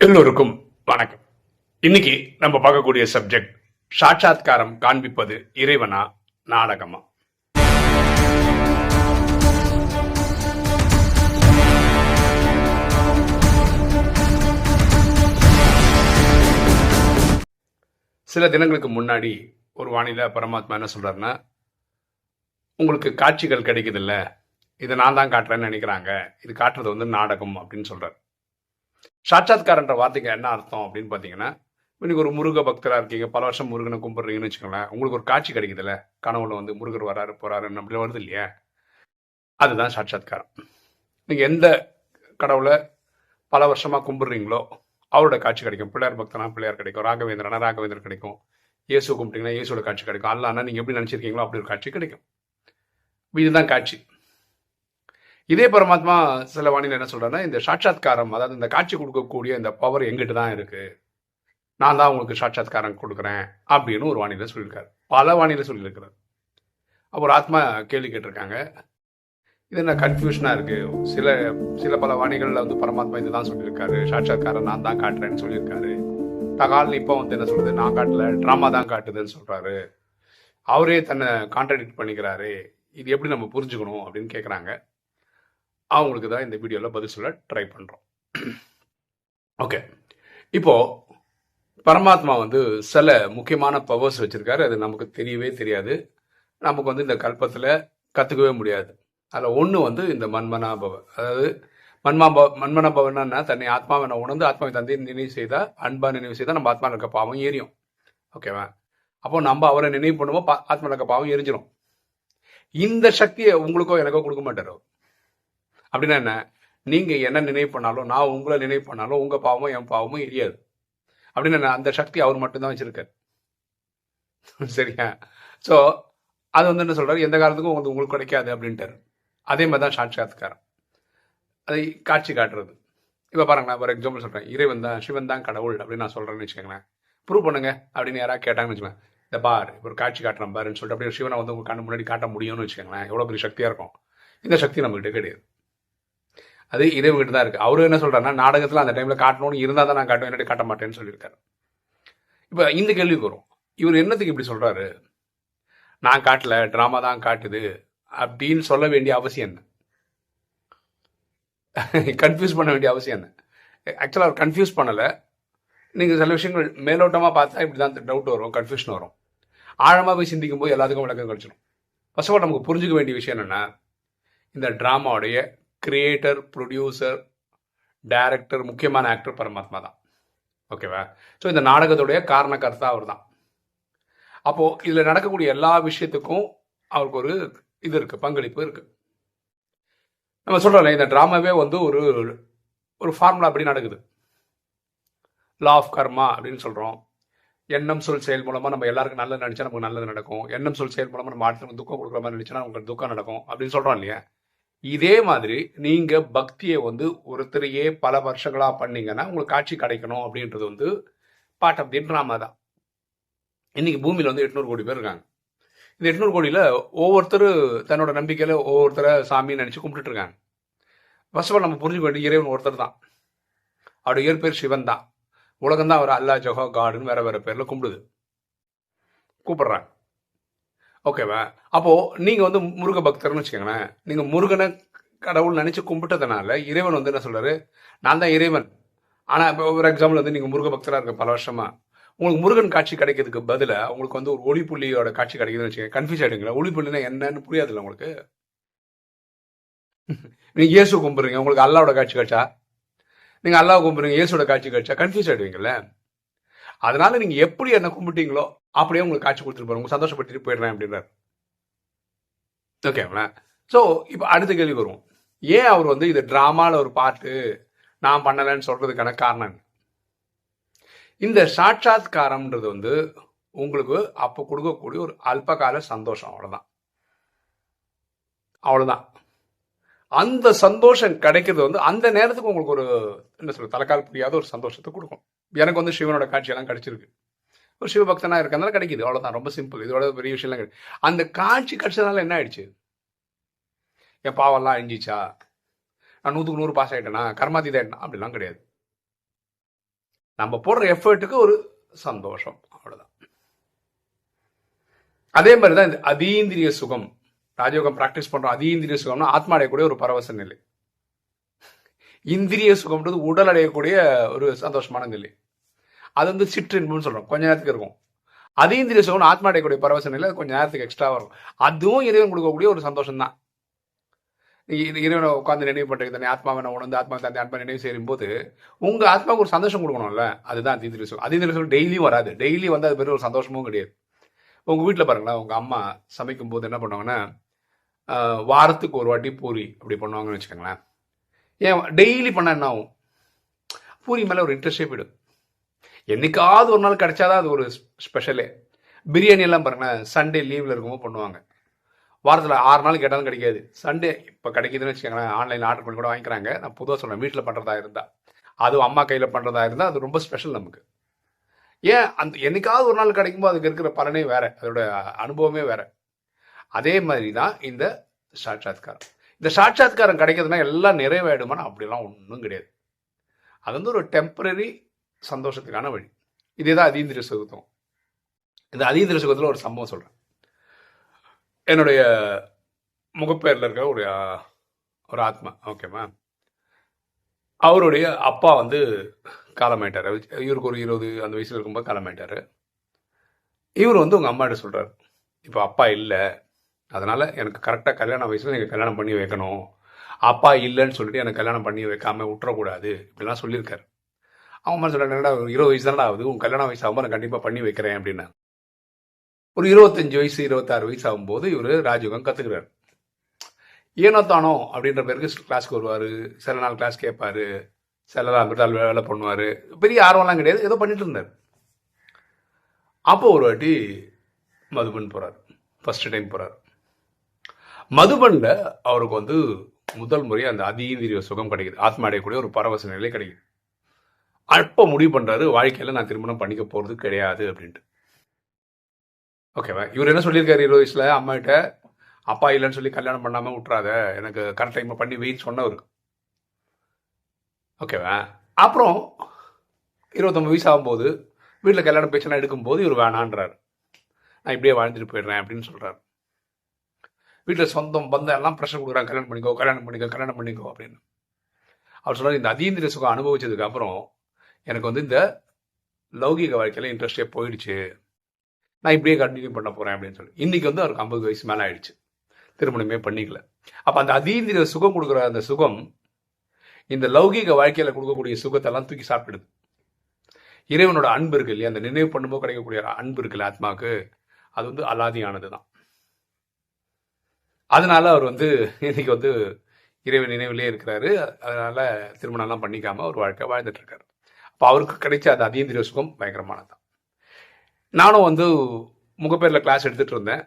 எல்லோருக்கும் வணக்கம். இன்னைக்கு நம்ம பார்க்கக்கூடிய சப்ஜெக்ட் சாட்சாத்காரம் காண்பிப்பது இறைவனா நாடகமா? சில தினங்களுக்கு முன்னாடி ஒரு வானிலை பரமாத்மா என்ன சொல்றாருன்னா உங்களுக்கு காட்சிகள் கிடைக்குதுல்ல. இதை நான் தான் காட்டுறேன்னு நினைக்கிறாங்க. இது காட்டுறது வந்து நாடகம் அப்படின்னு சொல்றாரு. சாட்சாத்காரன்ற வார்த்தைக்கு என்ன அர்த்தம் அப்படின்னு பார்த்தீங்கன்னா இன்னைக்கு ஒரு முருக பக்தராக இருக்கீங்க பல வருஷம் முருகனை கும்பிட்றீங்கன்னு வச்சுக்கோங்களேன் உங்களுக்கு ஒரு காட்சி கிடைக்குதுல்ல? கனவுல வந்து முருகர் வராரு போறாரு அப்படி வருது இல்லையா? அதுதான் சாட்சாத்காரம். நீங்கள் எந்த கடவுளை பல வருஷமாக கும்பிட்றீங்களோ அவரோட காட்சி கிடைக்கும். பிள்ளையார் பக்தனா பிள்ளையார் கிடைக்கும். ராகவேந்திரனா ராகவேந்திரன் கிடைக்கும். இயேசு கும்பிட்டீங்கன்னா இயேசுவோட காட்சி கிடைக்கும். அல்லான்னா நீங்கள் எப்படி நினச்சிருக்கீங்களோ அப்படி ஒரு காட்சி கிடைக்கும். இதுதான் காட்சி. இதே பரமாத்மா சில வாணியில் என்ன சொல்றாருன்னா இந்த சாட்சாத்காரம் அதாவது இந்த காட்சி கொடுக்கக்கூடிய இந்த பவர் எங்கிட்ட தான் இருக்கு? நான் தான் உங்களுக்கு சாட்சாத்காரம் கொடுக்குறேன் அப்படின்னு ஒரு வாணியில் சொல்லியிருக்காரு. பல வாணியில சொல்லியிருக்கிறார். அப்புறம் ஆத்மா கேள்வி கேட்டிருக்காங்க. இது என்ன கன்ஃபியூஷனாக இருக்குது சில சில பல வாணிகளில் வந்து பரமாத்மா இதுதான் சொல்லியிருக்காரு சாட்சாத்காரம் நான் தான் காட்டுறேன்னு சொல்லியிருக்காரு. தகால் இப்போ வந்து என்ன சொல்றது நான் காட்டல ட்ராமா தான் காட்டுதுன்னு சொல்கிறாரு அவரே தன்னை கான்ட்ரடிக்ட் பண்ணிக்கிறாரு. இது எப்படி நம்ம புரிஞ்சுக்கணும் அப்படின்னு கேட்குறாங்க அவங்களுக்கு தான் இந்த வீடியோவில் பதில் சொல்ல ட்ரை பண்ணுறோம் ஓகே இப்போது பரமாத்மா வந்து சில முக்கியமான பவர்ஸ் வச்சிருக்காரு. அது நமக்கு தெரியவே தெரியாது. நமக்கு வந்து இந்த கல்பத்தில் கற்றுக்கவே முடியாது. அதில் ஒன்று வந்து இந்த மன்மனா அதாவது மண்மாபவ பவ தன்னை ஆத்மாவை உணர்ந்து ஆத்மாவை தந்தை நினைவு செய்தால் அன்பா நினைவு செய்தால் நம்ம ஆத்மா இருக்க பாவம் எரியும் ஓகேவா அப்போ நம்ம அவரை நினைவு பண்ணுவோம் பா- ஆத்மா இருக்க பாவம் எரிஞ்சிடும் இந்த சக்தியை உங்களுக்கோ எனக்கோ கொடுக்க மாட்டார் அவர். அப்படின்னா என்ன? நீங்க என்ன நினைவு பண்ணாலும் நான் உங்களை நினைவு பண்ணாலும் உங்க பாவமும் என் பாவமும் எரியாது. அப்படின்னு என்ன? அந்த சக்தி அவர் மட்டும்தான் வச்சிருக்காரு. சரியா? ஸோ அது வந்து என்ன சொல்றாரு? எந்த காலத்துக்கும் உங்களுக்கு உங்களுக்கு கிடைக்காது அப்படின்ட்டார். அதே மாதிரி தான் சாட்சாத்காரம். அதை காட்சி காட்டுறது. இப்போ பாருங்களேன் ஒரு எக்ஸாம்பிள் சொல்கிறேன் இறைவன் தான் சிவன் தான் கடவுள் அப்படின்னு நான் சொல்கிறேன்னு வச்சுக்கோங்களேன். ப்ரூவ் பண்ணுங்க அப்படின்னு யாராவது கேட்டாங்கன்னு வச்சுக்கோங்க. இந்த பார் இப்போ ஒரு காட்சி காட்டுறேன் பாருன்னு சொல்லிட்டு அப்படியே சிவனை வந்து உங்கள் கண்ணு முன்னாடி காட்ட முடியும்னு வச்சுக்கோங்களேன். எவ்வளோ பெரிய சக்தியாக இருக்கும். இந்த சக்தி நம்மகிட்ட கிடையாது. அது இறைவன்கிட்ட தான் இருக்கு. அவரு என்ன சொல்றாருன்னா நாடகத்துல அந்த டைம்ல காட்டணும்னு இருந்தா தான் நான் காட்டுவேன் இல்லாட்டி காட்ட மாட்டேன்னு சொல்லியிருக்காரு. இப்போ இந்த கேள்விக்கு வரும். இவர் என்னத்துக்கு இப்படி சொல்றாரு? நான் காட்டல ட்ராமா தான் காட்டுது அப்படின்னு சொல்ல வேண்டிய அவசியம் என்ன? கன்ஃபியூஸ் பண்ண வேண்டிய அவசியம் என்ன? ஆக்சுவலாக அவர் கன்ஃபியூஸ் பண்ணலை. நீங்கள் சில விஷயங்கள் மேலோட்டமாக பார்த்தா இப்படி தான் டவுட் வரும் கன்ஃபியூஷன் வரும். ஆழமாக போய் சிந்திக்கும் போது எல்லாத்துக்கும் விளக்கம் கிடைச்சிடும் ஃபர்ஸ்ட் ஆஃப் ஆல் நமக்கு புரிஞ்சுக்க வேண்டிய விஷயம் என்னென்னா இந்த ட்ராமாவுடைய கிரியேட்டர் ப்ரொடியூசர் டைரக்டர் முக்கியமான ஆக்டர் பரமாத்மா தான். ஓகேவா ஸோ இந்த நாடகத்துடைய காரணக்கர்த்தா அவர் தான் அப்போது இதில் நடக்கக்கூடிய எல்லா விஷயத்துக்கும் அவருக்கு ஒரு இது இருக்குது பங்களிப்பு இருக்குது நம்ம சொல்கிறோம்ல இந்த ட்ராமாவே வந்து ஒரு ஒரு ஃபார்முலா அப்படி நடக்குது. லா ஆஃப் கர்மா அப்படின்னு சொல்கிறோம் எண்ணம் சொல் செயல் மூலமாக நம்ம எல்லாருக்கும் நல்லது நினைச்சா நமக்கு நல்லது நடக்கும். எண்ணம் சொல் செயல் மூலமாக நம்ம அடுத்தவங்க துக்கம் கொடுக்குற மாதிரி நினச்சினா நமக்கு துக்கம் நடக்கும் அப்படின்னு சொல்கிறோம் இல்லையா? இதே மாதிரி நீங்க பக்தியை வந்து ஒருத்தரையே பல வருஷங்களா பண்ணீங்கன்னா உங்களுக்கு காட்சி கிடைக்கணும் அப்படின்றது வந்து பார்ட் ஆஃப் தி ட்ராமா தான். இன்னைக்கு பூமியில வந்து எட்நூறு கோடி பேர் இருக்காங்க. இந்த எட்நூறு கோடியில ஒவ்வொருத்தர் தன்னோட நம்பிக்கையில ஒவ்வொருத்தரை சாமின்னு நினைச்சு கும்பிட்டுட்டு இருக்காங்க. ஃபர்ஸ்ட் ஆஃப் ஆல் நம்ம புரிஞ்சுக்க வேண்டிய இறைவன் ஒருத்தர் தான். அவருடைய இயற்பேர் சிவன் தான். உலகம் தான் அவர் அல்லா ஜஹோ காடுன்னு வேற வேற பேர்ல கும்பிடுது. கூப்பிடுறாங்க. ஓகேவா அப்போது நீங்கள் வந்து முருக பக்தர்னு வச்சுக்கோங்களேன். நீங்கள் முருகனை கடவுள் நினச்சி கும்பிட்டதுனால இறைவன் வந்து என்ன சொல்கிறாரு நான் தான் இறைவன். ஆனால் இப்போ ஒரு எக்ஸாம்பிள் வந்து நீங்கள் முருக பக்தராக இருக்க பல வருஷமாக உங்களுக்கு முருகன் காட்சி கிடைக்கிறதுக்கு பதிலாக உங்களுக்கு வந்து ஒரு ஒளி புள்ளியோட காட்சி கிடைக்குதுன்னு வச்சுக்கோங்க. கன்ஃபியூஸ் ஆகிடுங்களா ஒளி புள்ளினா என்னன்னு புரியாதுல்ல உங்களுக்கு? நீங்கள் இயேசு கும்பிட்றீங்க உங்களுக்கு அல்லாவோட காட்சி கிடைச்சா? நீங்கள் அல்லாவை கும்பிடுறீங்க இயேசுவோட காட்சி கிடைச்சா? கன்ஃபியூஸ் ஆயிடுவீங்கல்ல? அதனால நீங்கள் எப்படி என்ன கும்பிட்டீங்களோ அப்படியே உங்களுக்கு காட்சி கொடுத்துட்டு போறேன். உங்க போயிடுறேன் அப்படின்றார். ஓகேங்களா ஸோ இப்போ அடுத்த கேள்வி வரும் ஏன் அவர் வந்து இது ட்ராமாவில் ஒரு பாட்டு நான் பண்ணலைன்னு சொல்றதுக்கான காரணம் இந்த சாட்சாத்காரம்ன்றது வந்து உங்களுக்கு அப்போ கொடுக்கக்கூடிய ஒரு அல்பகால சந்தோஷம் அவ்வளோதான் அவ்வளோதான் அந்த சந்தோஷம் கிடைக்கிறது வந்து அந்த நேரத்துக்கு உங்களுக்கு ஒரு என்ன சொல்ற தலைக்கால் புரியாத ஒரு சந்தோஷத்தை கொடுக்கும். எனக்கு வந்து சிவனோட காட்சியெல்லாம் கிடைச்சிருக்கு. ஒரு சிவபக்தனா இருக்கறதுனால கிடைக்குது. அவ்வளோதான் ரொம்ப சிம்பிள் இதோட பெரிய விஷயம்லாம் கிடையாது அந்த காட்சி கிடைச்சதுனால என்ன ஆயிடுச்சு? என் பாவெல்லாம் அழிஞ்சிச்சா? நான் நூற்றுக்கு நூறு பாஸ் ஆயிட்டேனா? கர்மாதீதம் அப்படிலாம் கிடையாது. நம்ம போடுற எஃபர்ட்டுக்கு ஒரு சந்தோஷம். அவ்வளவுதான். அதே மாதிரி தான் இந்த அதீந்திரிய சுகம். ராஜயோகம் பிராக்டிஸ் பண்றோம் அதீந்திரிய சுகம்னா ஆத்மா அடையக்கூடிய ஒரு பரவச நிலை. இந்திரிய சுகம்ன்றது உடல் அடையக்கூடிய ஒரு சந்தோஷமான நிலை. அது வந்து சிற்றின்புன்னு சொல்கிறோம் கொஞ்ச நேரத்துக்கு இருக்கும். அதீந்திரிய சுகம் ஆத்மா அடையக்கூடிய பரவச நிலை கொஞ்ச நேரத்துக்கு எக்ஸ்ட்ரா வரும் அதுவும் இறைவன் கொடுக்கக்கூடிய ஒரு சந்தோஷம் தான் இறைவனை உட்காந்து நினைவு பண்ணுறது தானே ஆத்மாவை நான் உணர்ந்து ஆத்மா தந்தை ஆத்மா நினைவு செய்யும் போது உங்கள் ஆத்மாவுக்கு ஒரு சந்தோஷம் கொடுக்கணும்ல? அதுதான் அதீந்திரிய சுகம் அதீந்திரிய சுகம் டெய்லியும் வராது. டெய்லி வந்து அது பெரிய ஒரு சந்தோஷமும் கிடையாது. உங்கள் வீட்டில் பாருங்களேன். உங்கள் அம்மா சமைக்கும் போது என்ன பண்ணுவாங்கன்னா வாரத்துக்கு ஒரு வாட்டி பூரி அப்படி பண்ணுவாங்கன்னு வச்சுக்கோங்களேன். ஏன்? டெய்லி பண்ணால் என்ன ஆகும்? பூரி மேலே ஒரு இன்ட்ரெஸ்டே போயிடும். என்னைக்காவது ஒரு நாள் கிடைச்சாதான் அது ஒரு ஸ்பெஷலே பிரியாணி எல்லாம் பாருங்களேன் சண்டே லீவில் இருக்கும்போது பண்ணுவாங்க. வாரத்தில் ஆறு நாள் கேட்டாலும் கிடைக்காது. சண்டே இப்போ கிடைக்குதுன்னு வச்சுக்கோங்களேன் ஆன்லைன் ஆர்டர் பண்ணி கூட வாங்கிக்கிறாங்க. நான் பொதுவாக சொல்கிறேன் வீட்டில் பண்ணுறதா இருந்தால் அதுவும் அம்மா கையில் பண்ணுறதா இருந்தால் அது ரொம்ப ஸ்பெஷல் நமக்கு. ஏன்? அந்த என்னைக்காவது ஒரு நாள் கிடைக்கும்போது அதுக்கு இருக்கிற பலனே வேறு. அதோட அனுபவமே வேறு. அதே மாதிரி தான் இந்த சாட்சாத்காரம். இந்த சாட்சாத்காரம் கிடைக்கிறதுனா எல்லாம் நிறைவேடுமானா அப்படிலாம் ஒன்றும் கிடையாது. அது வந்து ஒரு டெம்பரரி சந்தோஷத்துக்கான வழி. இதே தான் அதீந்திர சுகத்துவம் இந்த அதீந்திர சுகத்தில் ஒரு சம்பவம் சொல்கிறேன் என்னுடைய முகப்பேரில் இருக்கிற ஒரு ஒரு ஆத்மா. ஓகேம்மா அவருடைய அப்பா வந்து காலமாயிட்டார். இவருக்கு ஒரு இருபது அந்த வயசில் இருக்கும்போது காலமாயிட்டார். இவர் வந்து உங்கள் அம்மாட்ட சொல்கிறார் இப்போ அப்பா இல்லை. அதனால் எனக்கு கரெக்டாக கல்யாண வயசில் நீங்கள் கல்யாணம் பண்ணி வைக்கணும். அப்பா இல்லைன்னு சொல்லிட்டு எனக்கு கல்யாணம் பண்ணி வைக்காமல் விட்டுறக்கூடாது. இப்படிலாம் சொல்லியிருக்காரு. அவங்க மாதிரி என்னடா ஒரு இருபது வயசு தானே ஆகுது. உன் கல்யாண வயசு ஆகும்போது நான் கண்டிப்பாக பண்ணி வைக்கிறேன் அப்படின்னா. ஒரு இருபத்தஞ்சு வயசு இருபத்தாறு வயசு ஆகும்போது இவர் ராஜயோகம் கற்றுக்கிறார் ஏனோ தானோ அப்படின்ற பேருக்கு கிளாஸ்க்கு வருவார். சில நாள் கிளாஸ் கேட்பாரு. சில நாள் அங்கிட்ட வேலை பண்ணுவார். பெரிய ஆர்வம்லாம் கிடையாது. ஏதோ பண்ணிட்டு இருந்தார். அப்போ ஒரு வாட்டி மதுபன் போகிறார் ஃபர்ஸ்ட் டைம் போகிறார் மதுபனில் அவருக்கு வந்து முதல் முறை அந்த அதீந்திரிய சுகம் கிடைக்குது. ஆத்மா அடையக்கூடிய ஒரு பரவச நிலை கிடைக்குது. அப்போ முடிவு பண்ணுறாரு வாழ்க்கையில் நான் திருமணம் பண்ணிக்க போகிறது கிடையாது அப்படின்ட்டு. ஓகேவா இவர் என்ன சொல்லியிருக்காரு இருபது வயசில்? அம்மாகிட்ட அப்பா இல்லைன்னு சொல்லி கல்யாணம் பண்ணாமல் விட்றாத எனக்கு கரெக்ட் டைம் பண்ணி வெயின்னு சொன்னவர். ஓகேவா அப்புறம் இருபத்தொம்பது வயசு ஆகும்போது வீட்டில் கல்யாணம் பேச்செல்லாம் எடுக்கும்போது இவர் வேணான்றார். நான் இப்படியே வாழ்ந்துட்டு போயிடுறேன் அப்படின்னு சொல்கிறார் வீட்டில் சொந்தம் பந்தம் எல்லாம் ப்ரெஷர் கொடுக்குறாங்க. கல்யாணம் பண்ணிக்கோ கல்யாணம் பண்ணிக்கோ கல்யாணம் பண்ணிக்கோ அப்படின்னு. அவர் சொன்னார் இந்த அதீந்திர சுகம் அனுபவிச்சதுக்கு அப்புறம் எனக்கு வந்து இந்த லௌகிக வாழ்க்கையில் இன்ட்ரெஸ்டே போயிடுச்சு. நான் இப்படியே கண்டினியூ பண்ண போகிறேன் அப்படின்னு சொல்லி. இன்றைக்கி வந்து அவருக்கு ஐம்பது வயசு மேலே ஆயிடுச்சு. திருமணமே பண்ணிக்கல. அப்போ அந்த அதீந்திர சுகம் கொடுக்குற அந்த சுகம் இந்த லௌகீக வாழ்க்கையில் கொடுக்கக்கூடிய சுகத்தெல்லாம் தூக்கி சாப்பிடுது. இறைவனோட அன்பு இருக்கு இல்லையா? அந்த நினைவு பண்ணும்போது கிடைக்கக்கூடிய அன்பு இருக்குல்ல ஆத்மாவுக்கு? அது வந்து அலாதியானது தான் அதனால அவர் வந்து இன்னைக்கு வந்து இறைவன் நினைவிலே இருக்கிறாரு. அதனால திருமணம்லாம் பண்ணிக்காம ஒரு வாழ்க்கை வாழ்ந்துட்டு இருக்காரு. அப்போ அவருக்கு கிடைச்ச அந்த அதீந்திரிய சுகம் பயங்கரமானது. தான் நானும் வந்து முகப்பேரில் கிளாஸ் எடுத்துகிட்டு இருந்தேன்.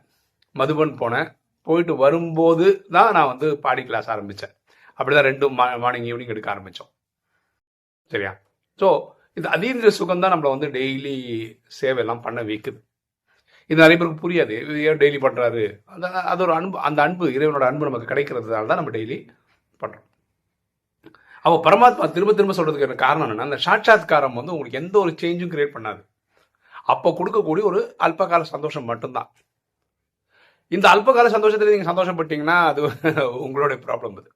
மதுபன் போனேன். போயிட்டு வரும்போது தான் நான் வந்து பாடி கிளாஸ் ஆரம்பித்தேன் அப்படிதான் மா மார்னிங் ஈவினிங் எடுக்க ஆரம்பித்தோம் சரியா? ஸோ இந்த அதீந்திர சுகம் தான் நம்மளை வந்து டெய்லி சேவையெல்லாம் பண்ண வைக்குது. இது நிறைய பேருக்கு புரியாது. ஏன் டெய்லி பண்ணுறாரு அந்த அது ஒரு அன்பு அந்த அன்பு இறைவனோட அன்பு நமக்கு கிடைக்கிறதுனால தான் நம்ம டெய்லி பண்ணுறோம் அப்போ பரமாத்மா திரும்ப திரும்ப சொல்றதுக்கு காரணம் என்னன்னா அந்த சாட்சாத்காரம் வந்து உங்களுக்கு எந்த ஒரு சேஞ்சும் கிரியேட் பண்ணாது. அப்போ கொடுக்கக்கூடிய ஒரு அல்பகால சந்தோஷம் மட்டும்தான். இந்த அல்பகால சந்தோஷத்தில் நீங்கள் சந்தோஷப்பட்டீங்கன்னா அது உங்களுடைய ப்ராப்ளம் அது.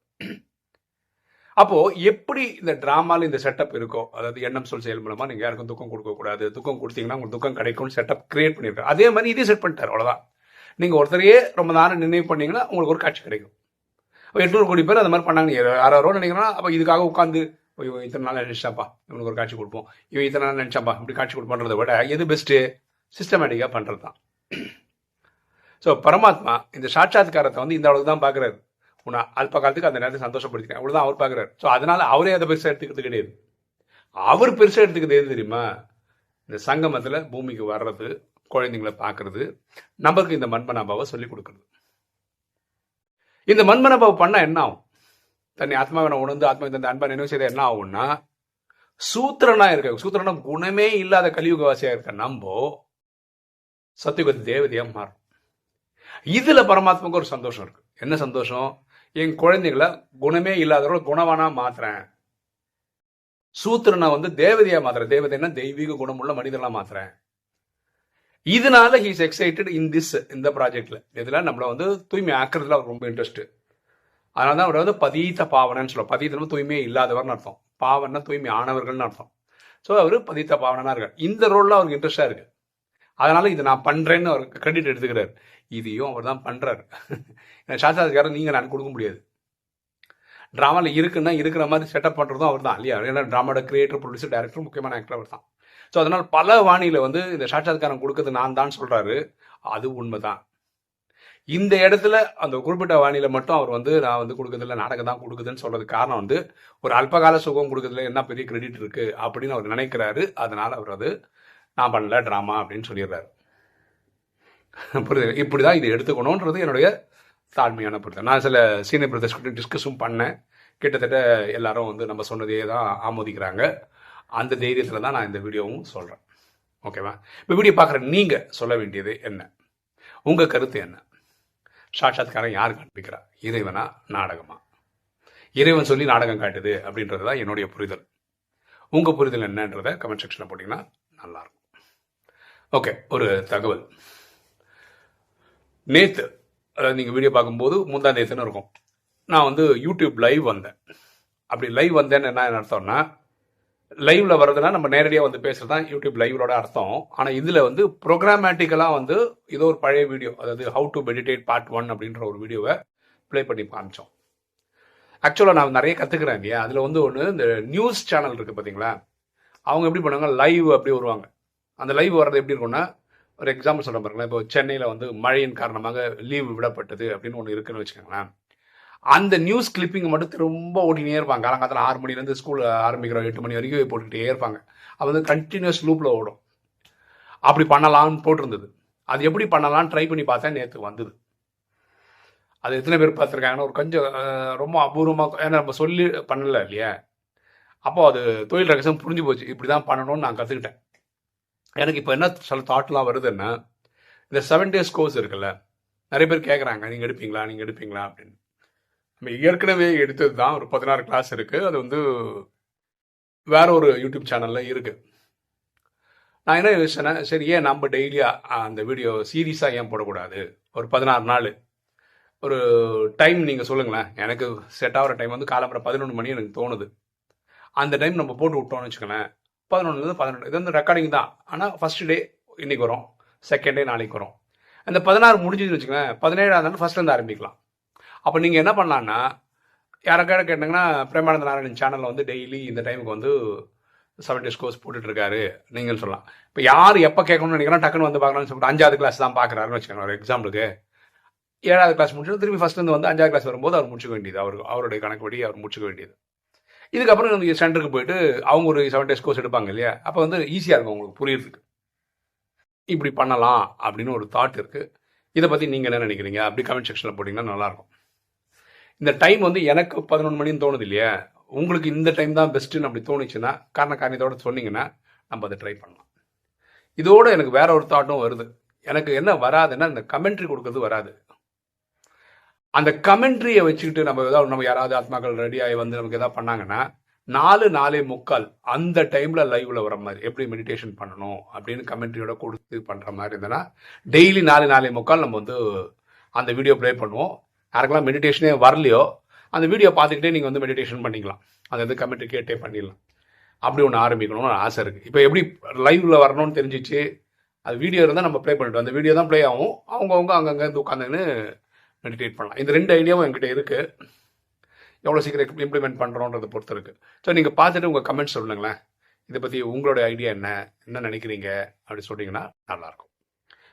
அப்போது எப்படி இந்த ட்ராமாவில் இந்த செட்டப் இருக்கோ அதாவது எண்ணம் சொல் செயல் மூலமாக நீங்கள் யாருக்கும் துக்கம் கொடுக்கக்கூடாது துக்கம் கொடுத்தீங்கன்னா உங்களுக்கு துக்கம் கிடைக்கும்னு செட்டப் கிரியேட் பண்ணியிருக்காரு அதே மாதிரி இதே செட் பண்ணிட்டார் அவ்வளோதான் நீங்கள் ஒருத்தரையே ரொம்ப நேரம் நினைவு பண்ணீங்கன்னா உங்களுக்கு ஒரு காட்சி கிடைக்கும். எட்நூறு கோடி பேர் அந்த மாதிரி பண்ணாங்கன்னு யாரோ நினைக்கிறோம் அப்போ இதுக்காக உட்காந்து இவன் இத்தனை நாள் நினச்சாப்பா? இவனுக்கு ஒரு காட்சி கொடுப்போம். இவன் இத்தனை நாள் நினச்சாப்பா? இப்படி காட்சி கொடுப்பன்றதை விட எது பெஸ்ட்டு சிஸ்டமேட்டிக்காக பண்ணுறது தான். ஸோ பரமாத்மா இந்த சாட்சாத்காரத்தை வந்து இந்த அளவுக்கு தான் பார்க்குறாரு உன்னை அல்ப காலத்துக்கு அந்த நேரத்தை சந்தோஷப்படுத்திக்கிறேன். அவ்வளோதான் அவர் பார்க்குறாரு ஸோ அதனால் அவரே அதை பெருசாக எடுத்துக்கிறது கிடையாது. அவர் பெருசாக எடுத்துக்கிறது எது தெரியுமா? இந்த சங்கமத்தில் பூமிக்கு வர்றது குழந்தைங்களை பார்க்குறது நமக்கு இந்த மண்மனாபாவை சொல்லி கொடுக்குறது. இந்த மண்மனாபாவை பண்ணால் என்ன ஆகும்? தன்னை ஆத்மாவை உணர்ந்து ஆத்மா தந்த அன்பா நினைவு செய்த என்ன ஆகும்னா சூத்திரனா இருக்க சூத்திரனா குணமே இல்லாத கலியுகவாசியா இருக்க நம்போ சத்தியுகத்து தேவதையா மாறும். இதுல பரமாத்மாவுக்கு ஒரு சந்தோஷம் இருக்கு. என்ன சந்தோஷம்? என் குழந்தைகளை குணமே இல்லாதவர்கள் குணவானா மாத்துறேன். சூத்திரனை வந்து தேவதையா மாத்துறேன். தேவதைன்னா தெய்வீக குணமுள்ள மனிதனா மாத்துறேன். இதனால ஹீஸ் எக்ஸைட்டட் இன் திஸ் இந்த ப்ராஜெக்ட்ல இதெல்லாம் நம்மளை வந்து தூய்மை ஆக்குறதுல அவர் ரொம்ப இன்ட்ரெஸ்ட் அதனால தான் அவர் வந்து பதீத்த பாவனன்னு சொல்லுவோம் பதித்தம் தூய்மையே இல்லாதவர்னு அர்த்தம். பாவன்னா தூய்மை ஆனவர்கள்னு அர்த்தம். ஸோ அவர் பதித்த பாவனா இருக்கார். இந்த ரோலில் அவருக்கு இன்ட்ரெஸ்டாக இருக்கு. அதனால இது நான் பண்றேன்னு அவர் கிரெடிட் எடுத்துக்கிறார். இதையும் அவர் தான் பண்றாரு. சாஸ்திராதிகாரம் நீங்க நான் கொடுக்க முடியாது. ட்ராமாவில் இருக்குன்னா இருக்கிற மாதிரி செட்டப் பண்ணுறதும் அவர் தான் இல்லையா? ஏன்னா ட்ராமாவோட கிரியேட்டர் ப்ரொடியூசர் டேரக்டர் முக்கியமான ஆக்டர் அவர் தான் ஸோ அதனால் பல வாணியில் வந்து இந்த சாட்சாத்காரம் கொடுக்கறது நான் தான் சொல்கிறாரு அது உண்மைதான். இந்த இடத்துல அந்த குறிப்பிட்ட வாணியில் மட்டும் அவர் வந்து நான் வந்து கொடுக்கறதில்ல நாடகம் தான் கொடுக்குதுன்னு சொல்றது காரணம் வந்து ஒரு அல்பகால சுகம் கொடுக்கறதுல என்ன பெரிய கிரெடிட் இருக்கு அப்படின்னு அவர் நினைக்கிறாரு. அதனால அவர் அது நான் பண்ணல ட்ராமா அப்படின்னு சொல்லிடுறாரு. புரியுது இப்படிதான் இதை எடுத்துக்கணுன்றது என்னுடைய தாழ்மையான புரிதல். நான் சில சீனியர் பிரதர்ஸ் கிட்ட டிஸ்கஸும் பண்ணேன். கிட்டத்தட்ட எல்லாரும் வந்து நம்ம சொன்னதே தான் ஆமோதிக்கிறாங்க. அந்த தைரியத்தில் தான் நான் இந்த வீடியோவும் சொல்கிறேன் ஓகேவா இப்போ வீடியோ பார்க்குற நீங்கள் சொல்ல வேண்டியது என்ன? உங்கள் கருத்து என்ன? சாட்சாத்காரம் யார் காண்பிக்கிறா? இறைவனா நாடகமா? இறைவன் சொல்லி நாடகம் காட்டுது அப்படின்றது தான் என்னுடைய புரிதல். உங்கள் புரிதல் என்னன்றதை கமெண்ட் செக்ஷனில் போட்டிங்கன்னா நல்லாயிருக்கும். ஓகே ஒரு தகவல். நேற்று அதாவது நீங்கள் வீடியோ பார்க்கும்போது முந்தா இருக்கும். நான் வந்து யூடியூப் லைவ் வந்தேன். அப்படி லைவ் வந்தேன்னு என்ன அர்த்தம்னா லைவ்ல வர்றதுனா நம்ம நேரடியாக வந்து பேசுறது தான் யூடியூப் லைவ்லோட அர்த்தம். ஆனால் இதில் வந்து ப்ரோக்ராமேட்டிக்கலாக வந்து ஏதோ ஒரு பழைய வீடியோ அதாவது how to meditate part one அப்படின்ற ஒரு வீடியோவை ப்ளே பண்ணி காமிச்சோம். ஆக்சுவலாக நான் நிறைய கற்றுக்கிறேன் இல்லையா? அதில் வந்து ஒன்று இந்த நியூஸ் சேனல் இருக்குது பார்த்தீங்களா அவங்க எப்படி பண்ணுவாங்க? லைவ் அப்படி வருவாங்க. அந்த லைவ் வர்றது எப்படி இருக்கும்னா ஒரு எக்ஸாம்பிள் சொல்ல பாருங்களேன். இப்போ சென்னையில் வந்து மழையின் காரணமாக லீவ் விடப்பட்டது அப்படின்னு ஒன்று இருக்குன்னு வச்சுக்கோங்களேன். அந்த நியூஸ் கிளிப்பிங் மட்டும் திரும்ப ஓட்டிகிட்டே இருப்பாங்க. காலங்காலத்தில் ஆறு மணிலேருந்து ஸ்கூல் ஆரம்பிக்கிறோம் எட்டு மணி வரைக்கும் போட்டுக்கிட்டே இருப்பாங்க. அது வந்து கண்டினியூஸ் லூப்பில் ஓடும். அப்படி பண்ணலாம்னு போட்டிருந்தது. அது எப்படி பண்ணலாம்னு ட்ரை பண்ணி பார்த்தேன் நேற்று வந்தது. அது எத்தனை பேர் பார்த்துருக்காங்கன்னு ஒரு கொஞ்சம் ரொம்ப அபூர்வமாக ஏன்னா நம்ம சொல்லி பண்ணலை இல்லையா? அப்போது அது தொழில் ரகசியம் புரிஞ்சு போச்சு. இப்படி தான் பண்ணணும்னு நான் கற்றுக்கிட்டேன் எனக்கு இப்போ என்ன சில தாட்லாம் வருதுன்னா இந்த செவன் டேஸ் கோர்ஸ் இருக்குல்ல நிறைய பேர் கேட்குறாங்க நீங்கள் எடுப்பீங்களா? நீங்கள் எடுப்பீங்களா? அப்படின்னு. நம்ம ஏற்கனவே எடுத்தது தான் ஒரு பதினாறு கிளாஸ் இருக்குது அது வந்து வேற ஒரு யூடியூப் சேனலில் இருக்குது நான் என்ன யோசிச்சேன் சரி ஏன் நம்ம டெய்லியாக அந்த வீடியோ சீரியஸாக ஏன் போடக்கூடாது? ஒரு பதினாறு நாள். ஒரு டைம் நீங்கள் சொல்லுங்களேன். எனக்கு செட் ஆகிற டைம் வந்து காலம்பரம் பதினொன்று மணி எனக்கு தோணுது. அந்த டைம் நம்ம போட்டு விட்டோம்னு வச்சுக்கோங்களேன். பதினொன்றுலேருந்து பதினொன்று இது வந்து ரெக்கார்டிங் தான். ஆனால் ஃபர்ஸ்ட் டே இன்னைக்கு வரும். செகண்ட் டே நாளைக்கு வரும். அந்த பதினாறு முடிஞ்சதுன்னு வச்சுக்கோங்களேன். பதினேழாம் நாள் ஃபஸ்ட்லேருந்து ஆரம்பிக்கலாம். அப்போ நீங்கள் என்ன பண்ணலான்னா யாருக்கார கேட்டிங்கன்னா பிரேமானந்த நாராயணன் சேனலில் வந்து டெய்லி இந்த டைமுக்கு வந்து செவன் டேஸ் கோர்ஸ் போட்டுட்ருக்காரு நீங்கள் சொல்லலாம். இப்போ யார் எப்போ கேட்கணும்னு நினைக்கிறோம் டக்குன்னு வந்து பார்க்கணும்னு சொல்லிட்டு அஞ்சாவது கிளாஸ் தான் பார்க்குறாருன்னு வச்சுக்கோங்க ஒரு எக்ஸாம்பிளுக்கு ஏழாவது கிளாஸ் முடிச்சு திரும்பி ஃபஸ்ட்லேருந்து வந்து அஞ்சாவது கிளாஸ் வரும்போது அவர் முடிச்சுக்க வேண்டியது. அவர் அவருடைய கணக்குப்படி அவர் முடிச்சுக்க வேண்டியது. இதுக்கப்புறம் சென்டருக்கு போயிட்டு அவங்க ஒரு செவன் டேஸ் கோர்ஸ் எடுப்பாங்க இல்லையா? அப்போ வந்து ஈஸியாக இருக்கும் உங்களுக்கு புரியுறதுக்கு. இப்படி பண்ணலாம் அப்படின்னு ஒரு தாட் இருக்குது இதை பற்றி நீங்கள் என்ன நினைக்கிறீங்க? அப்படி கமெண்ட் செக்ஷனில் போட்டிங்கன்னா நல்லாயிருக்கும் இந்த டைம் வந்து எனக்கு பதினொன்று மணின்னு தோணுது இல்லையா உங்களுக்கு இந்த டைம் தான் பெஸ்ட்டுன்னு அப்படி தோணுச்சுன்னா காரண காரியத்தோட சொன்னீங்கன்னா நம்ம அதை ட்ரை பண்ணலாம். இதோடு எனக்கு வேற ஒரு தாட்டும் வருது. எனக்கு என்ன வராதுன்னா இந்த கமெண்ட்ரி கொடுக்கறது வராது. அந்த கமெண்ட்ரியை வச்சுக்கிட்டு நம்ம ஏதாவது நம்ம யாராவது ஆத்மாக்கள் ரெடியாகி வந்து நமக்கு எதாவது பண்ணாங்கன்னா நாலு நாலே முக்கால் அந்த டைமில் லைவில் வர மாதிரி எப்படி மெடிடேஷன் பண்ணணும் அப்படின்னு கமெண்ட்ரியோட கொடுத்து பண்ணுற மாதிரி இருந்ததுன்னா டெய்லி நாலு நாலே முக்கால் நம்ம வந்து அந்த வீடியோ ப்ளே பண்ணுவோம். யாருக்கெல்லாம் மெடிடேஷனே வரலையோ அந்த வீடியோ பார்த்துக்கிட்டே நீங்கள் வந்து மெடிடேஷன் பண்ணிக்கலாம். அது வந்து கமெண்ட் கேட்டே பண்ணிடலாம். அப்படி ஒன்று ஆரம்பிக்கணும்னு ஆசை இருக்குது இப்போ எப்படி லைவில் வரணும்னு தெரிஞ்சிச்சு அது வீடியோ இருந்தால் நம்ம ப்ளே பண்ணிட்டோம் அந்த வீடியோ தான் ப்ளே ஆகும். அவங்கவுங்க அங்கங்கே உட்காந்துன்னு மெடிடேட் பண்ணலாம். இந்த ரெண்டு ஐடியாவும் என்கிட்ட இருக்குது எவ்வளோ சீக்கிரம் இம்ப்ளிமெண்ட் பண்ணுறோன்றதை பொறுத்து இருக்குது ஸோ நீங்கள் பார்த்துட்டு உங்கள் கமெண்ட்ஸ் சொல்லுங்களேன். இதை பற்றி உங்களோட ஐடியா என்ன? என்ன நினைக்கிறீங்க? அப்படி சொன்னீங்கன்னா நல்லாயிருக்கும்